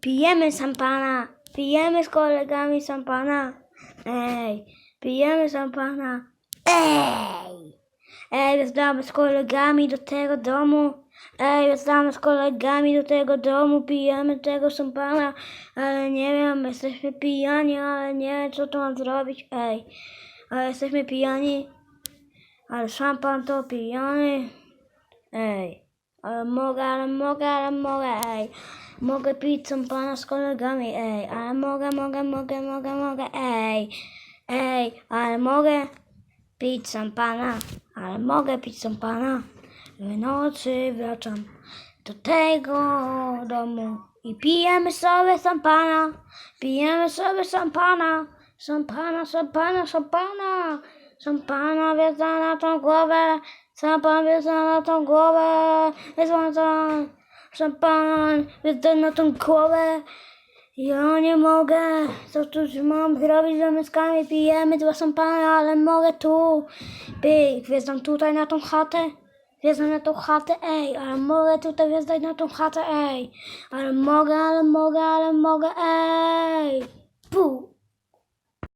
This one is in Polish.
Pijemy szampana, pijemy z kolegami szampana. Ej, pijemy szampana. Ej! Ej, wjeżdżamy z kolegami do tego domu. Ej, wjeżdżamy z kolegami do tego domu, pijemy tego szampana. Ale nie wiem, jesteśmy pijani, ale nie wiem, co tu mam zrobić. Ej, ale jesteśmy pijani. Ale szampan to pijany. Ej, ale mogę, ale mogę, ale mogę, ej. Mogę pić szampana z kolegami, ej. Ale mogę, mogę, mogę, mogę, mogę, ej. Ej, ale mogę pić szampana. Ale mogę pić szampana. W nocy wracam do tego domu i pijemy sobie szampana. Pijemy sobie szampana. Szampana, szampana, szampana. Szampana wjeżdża na tą głowę. Szampan wjeżdża na tą głowę. Wjeżdża Szampan wjeżdża na tą głowę. Ja nie mogę. Co tu mam zrobić z myskami? Pijemy dwa szampany, ale mogę tu. Pyk, wjeżdżam tutaj na tą chatę. Wjeżdżam na tą chatę, ej, ale mogę tutaj wjeżdżać na tą chatę, ej. Ale mogę, ale mogę, ale mogę, ej.